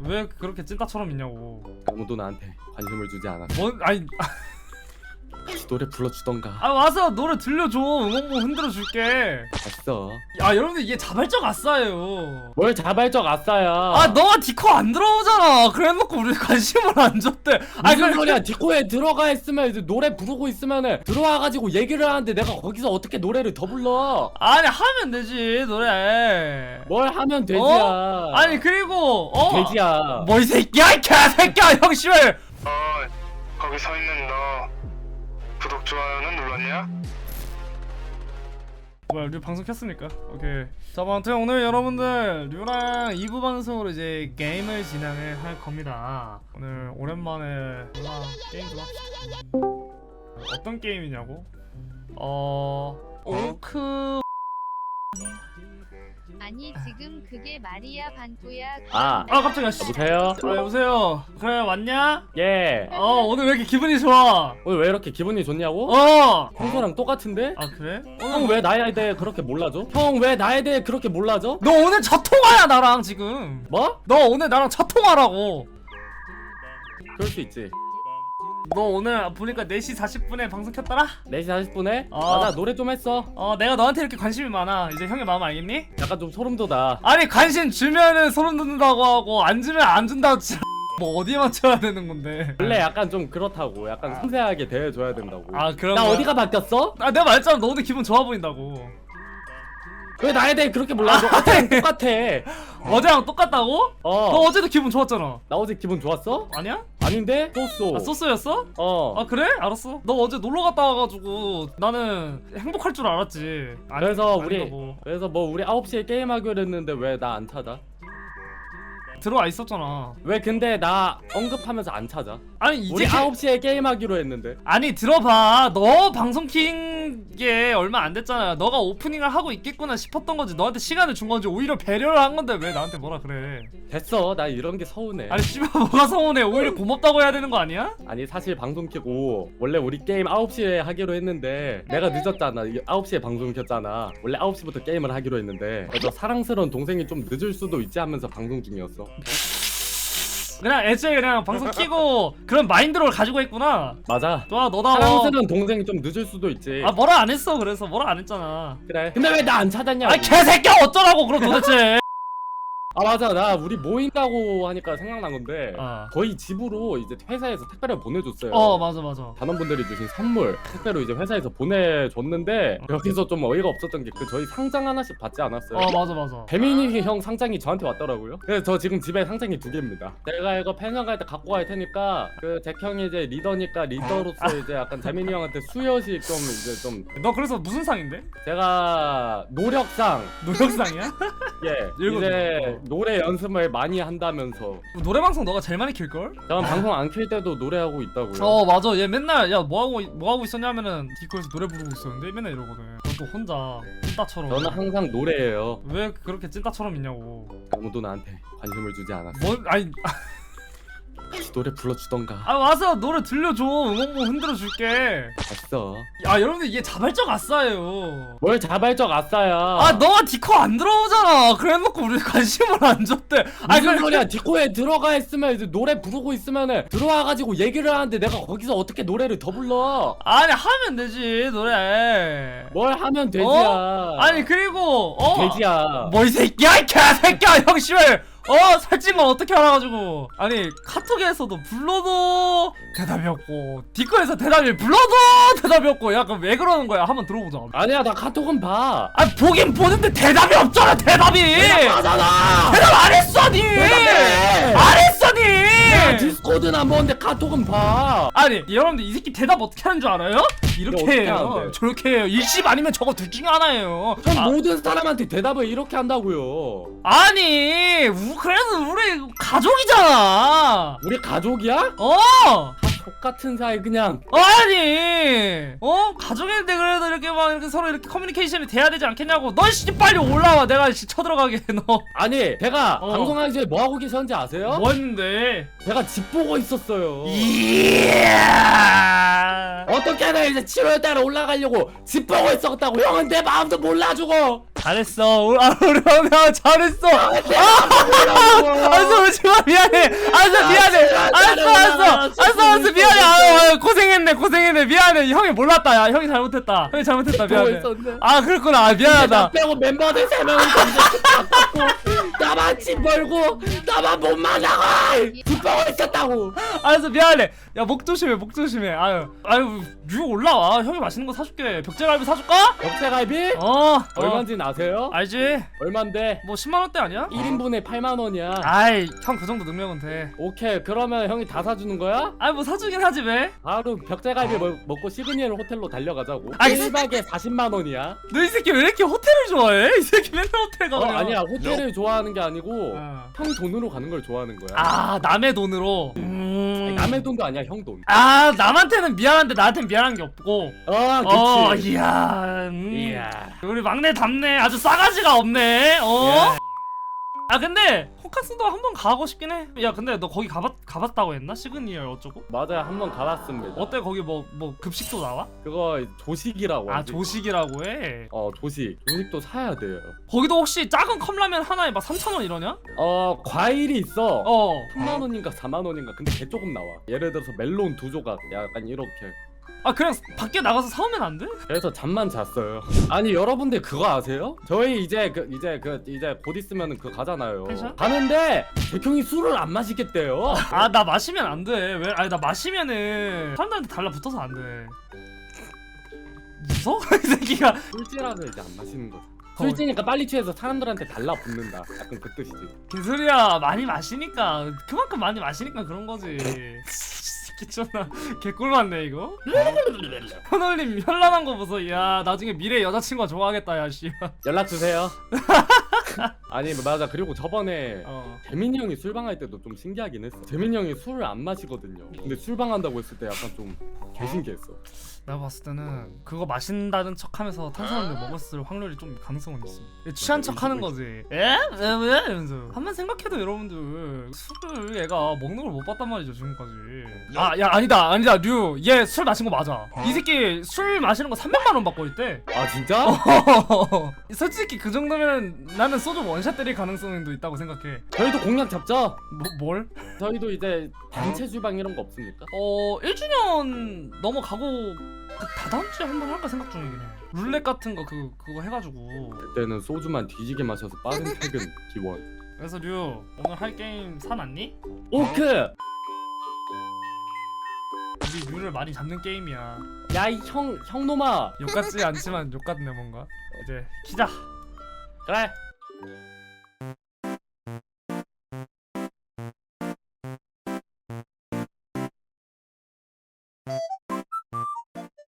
왜 그렇게 찐따처럼 있냐고. 아무도 나한테 관심을 주지 않았어. 뭔 아니 다시 노래 불러주던가. 아 와서 노래 들려줘 응원봉 흔들어 줄게. 됐어. 아 여러분들 이게 자발적 아싸예요. 뭘 자발적 아싸야. 아 너가 디코 안 들어오잖아. 그래놓고 우리 관심을 안 줬대. 아 무슨 그 소리야? 디코에 들어가 있으면 이제 노래 부르고 있으면은 들어와가지고 얘기를 하는데 내가 거기서 어떻게 노래를 더 불러? 아니 하면 되지 노래. 뭘 하면 돼지야. 어? 아니 그리고 어? 돼지야. 뭐 이 새끼야 이 개새끼야 형 씨발. 어, 거기 서 있는 너 구독 좋아요는 눌렀냐? 뭐야 류 방송 켰으니까? 오케이. 자 아무튼 오늘 여러분들 류랑 2부 방송으로 이제 게임을 진행을 할 겁니다. 오늘 오랜만에 류랑 게임 좀 합시다 어떤 게임이냐고? 어... 오크... 아니 지금 그게 말이야 반꾸야 아. 아 깜짝이야 씨. 여보세요? 아 여보세요 그래 왔냐? 예. 어 오늘 왜 이렇게 기분이 좋아? 오늘 왜 이렇게 기분이 좋냐고? 어! 평소랑 똑같은데? 아 그래? 형 왜 나에 대해 그렇게 몰라줘? 형 왜 나에 대해 그렇게 몰라줘? 너 오늘 첫 통화야 나랑 지금 뭐? 너 오늘 나랑 첫 통화라고 그럴 수 있지. 너 오늘 보니까 4시 40분에 방송 켰더라? 4시 40분에? 아. 맞아 노래 좀 했어. 어 내가 너한테 이렇게 관심이 많아 이제 형의 마음 알겠니? 약간 좀 소름 돋아. 아니 관심 주면은 소름 돋는다고 하고 안 주면 안 준다고 치- 뭐 어디 맞춰야 되는 건데 원래 약간 좀 그렇다고. 약간 섬세하게 대해줘야 된다고. 아 그런 나? 어디가 바뀌었어? 아 내가 말했잖아 너 오늘 기분 좋아 보인다고 왜 나에 대해 그렇게 몰라줘? 어제랑 똑같아. 어제랑 똑같다고? 너 어. 어제도 기분 좋았잖아 나 어제 기분 좋았어? 아니야? 아닌데? 좋았어. 아 소스였어? 어. 아 그래? 알았어 너 어제 놀러 갔다 와가지고 나는 행복할 줄 알았지 아니, 그래서 아닌가 우리 뭐. 그래서 뭐 우리 9시에 게임하기로 했는데 왜 나 안 찾아? 들어와 있었잖아. 왜 근데 나 언급하면서 안 찾아? 아니 이제 우리 게- 9시에 게임하기로 했는데. 아니 들어봐. 너 방송 킨게 얼마 안 됐잖아. 너가 오프닝을 하고 있겠구나 싶었던 거지 너한테 시간을 준 건지 오히려 배려를 한 건데 왜 나한테 뭐라 그래? 됐어. 나 이런 게 서운해. 아니 씨발 뭐가 서운해? 오히려 고맙다고 해야 되는 거 아니야? 아니 사실 방송 켜고 원래 우리 게임 9시에 하기로 했는데 내가 늦었잖아. 이게 9시에 방송 켰잖아. 원래 9시부터 게임을 하기로 했는데 그래서 사랑스러운 동생이 좀 늦을 수도 있지 하면서 방송 중이었어 그냥 애초에 그냥 방송 키고 그런 마인드로 가지고 있구나. 맞아. 좋아 너다워 사랑스러운 동생이 좀 늦을 수도 있지. 아 뭐라 안 했어. 그래서 뭐라 안 했잖아. 그래. 근데 왜 나 안 찾았냐고. 아 개새끼야. 어쩌라고 그럼 도대체 아 맞아 나 우리 모인다고 하니까 생각난 건데 어. 거의 집으로 이제 회사에서 택배를 보내줬어요 어 맞아 맞아 단원분들이 주신 선물 택배로 이제 회사에서 보내줬는데 여기서 좀 어이가 없었던 게 그 저희 상장 하나씩 받지 않았어요 어 맞아 맞아 배민이 형 상장이 저한테 왔더라고요. 그래서 저 지금 집에 상장이 두 개입니다. 내가 이거 펜션 갈 때 갖고 갈 테니까 그 잭 형이 이제 리더니까 리더로서 이제 약간 재민이 형한테 수여식 좀 이제 좀 너 그래서 무슨 상인데? 제가 노력상 노력상이야? 예 읽어줘. 이제 노래 연습을 많이 한다면서 노래 방송 너가 제일 많이 킬걸? 저는 방송 안 킬 때도 노래하고 있다고요. 어 맞아 얘 맨날 야 뭐하고 뭐하고 있었냐면은 디코에서 노래 부르고 있었는데 맨날 이러거든 너또 혼자 찐따처럼 저는 항상 노래예요. 왜 그렇게 찐따처럼 있냐고 아무도 나한테 관심을 주지 않았어. 뭔 아니 노래 불러주던가. 아 와서 노래 들려줘. 응원봉 흔들어 줄게. 됐어. 야 여러분들 이게 자발적 아싸예요. 뭘 자발적 아싸야. 아 너가 디코 안 들어오잖아. 그래놓고 우리 관심을 안 줬대. 아 무슨 그 소리야. 디코에 들어가 있으면 이제 노래 부르고 있으면은 들어와가지고 얘기를 하는데 내가 거기서 어떻게 노래를 더 불러? 아니 하면 되지 노래. 뭘 하면 돼지야. 어? 아니 그리고 어? 돼지야. 뭐 이 새끼야 이 개새끼야. 형 씨발 어 살찐 건 어떻게 알아가지고. 아니 카톡에서도 불러도 대답이 없고 디코에서 대답이 불러도 대답이 없고 약간 왜 그러는 거야? 한번 들어보자. 아니야 나 카톡은 봐. 아 보긴 보는데 대답이 없잖아 대답이! 하잖아! 대답 안 했어 니! 대답해! 안 했어 니! 야 디스코드는 안 보는데 카톡은 봐. 아니 여러분들 이 새끼 대답 어떻게 하는 줄 알아요? 이렇게 어떻게 해요. 하는데? 저렇게 해요. 일십 아니면 저거 둘 중에 하나예요. 전 아, 모든 사람한테 대답을 이렇게 한다고요. 아니 우- 그래도 우리 가족이잖아. 우리 가족이야? 어! 똑 같은 사이 그냥. 아니! 어? 가족인데 그래도 이렇게 막 이렇게 서로 이렇게 커뮤니케이션이 돼야 되지 않겠냐고. 너씨 빨리 올라와. 내가 씨 쳐들어가게 너. 아니 제가 어. 방송하기 전에 뭐 하고 계셨는지 아세요? 뭐 했는데? 제가 집 보고 있었어요. 이야! 어떻게든 이제 7월달에 올라가려고 집 보고 있었다고 형은 내 마음도 몰라주고 잘했어. 우리 아, 우리 형아 잘했어. 아, 알았어. 울지 마 미안해. 알았어 미안해. 알았어 알았어. 알았어 알았어. 미안해 고생했네. 미안해. 형이 몰랐다 야. 형이 잘못했다. 형이 잘못했다. 미안해. 아 그렇구나. 아 나 미안하다. 빼고 멤버들 세 명은 던졌고 나만 집 벌고 나만 못 만나고! 죽방을 있었다고! 알았어 미안해. 야 목 조심해 목 조심해. 아유 아유 뉴 올라와. 형이 맛있는 거 사줄게. 벽제갈비 사줄까? 벽체갈비? 어. 얼마인지 아세요? 알지? 얼만데? 뭐 10만 원대 아니야? 1인분에 8만 원이야. 아이 형 그 정도 능력은 돼. 오케이. 그러면 형이 다 사주는 거야? 아이 뭐 사주긴 하지 왜? 바로 벽 제갈비 먹, 먹고 시그니엘 호텔로 달려가자고. 아, 1박에 40만 원이야. 너 이 새끼 왜 이렇게 호텔을 좋아해? 이 새끼 맨날 호텔 가 어 그냥. 아니야. 호텔을 좋아하는 게 아니고 어. 형 돈으로 가는 걸 좋아하는 거야. 아 남의 돈으로? 음... 남의 돈도 아니야 형 돈. 아 남한테는 미안한데 나한테는 미안한 게 없고. 아 어 그치. 이야 음. 이야. 우리 막내 답네. 아주 싸가지가 없네. 어? 야. 아 근데 호카스도 한 번 가고 싶긴 해 야 근데 너 거기 가봤, 가봤다고 했나? 시그니얼 어쩌고? 맞아요 한 번 가봤습니다 어때 거기 뭐 뭐 급식도 나와? 그거 조식이라고 아 하지. 조식이라고 해 어 조식 조식도 사야 돼요 거기도 혹시 작은 컵라면 하나에 막 3,000원 이러냐? 어 과일이 있어 어 3만 원인가 4만 원인가 근데 개 조금 나와 예를 들어서 멜론 두 조각 약간 이렇게 아 그냥 밖에 나가서 사오면 안 돼? 그래서 잠만 잤어요 아니 여러분들 그거 아세요? 저희 이제 그 이제 그 이제 곧 있으면은 그 가잖아요 펜션? 가는데 백형이 술을 안 마시겠대요 아 나 마시면 안 돼. 왜? 아니 나 마시면은 사람들한테 달라붙어서 안 돼. 무서? 이 새끼가. 술지라서 이제 안 마시는 거죠 어. 술지니까 빨리 취해서 사람들한테 달라붙는다 약간 그 뜻이지 개소리야. 많이 마시니까 그만큼 많이 마시니까 그런 거지. 존나 개꿀 맞네 이거. 현올림 현란한 거 보소. 야 나중에 미래 여자친구가 좋아하겠다 야 씨. 연락 주세요 아니 맞아 그리고 저번에 어. 재민이 형이 술방 할 때도 좀 신기하긴 했어 재민이 형이 술을 안 마시거든요 근데 술방 한다고 했을 때 약간 좀 개신기했어 내가 봤을 때는 그거 마신다는 척하면서 탄산음료 먹었을 확률이 좀 가능성은 있어. 취한 척하는 거지. 에? 왜 왜? 이러면서 한 번 생각해도 여러분들 술을 얘가 먹는 걸 못 봤단 말이죠 지금까지. 아 야 아니다 아니다 류. 얘 술 마신 거 맞아. 이 새끼 술 마시는 거 300만 원 받고 있대. 아 진짜? 솔직히 그 정도면 나는 소주 원샷 때릴 가능성도 있다고 생각해. 저희도 공약 잡죠? 뭐 뭘? 저희도 이제 단체 주방 이런 거 없습니까? 어 1주년 넘어가고 그 다다음 주에 한 번 할까 생각 중이긴 해. 룰렛 같은 거 그 그거 해가지고. 그때는 소주만 뒤지게 마셔서 빠른 퇴근 기원 그래서 류 오늘 할 게임 사놨니? 오크! 우리 류를 많이 잡는 게임이야. 야이 형 형놈아 욕 같지 않지만 욕 같네 뭔가. 이제 키자. 그래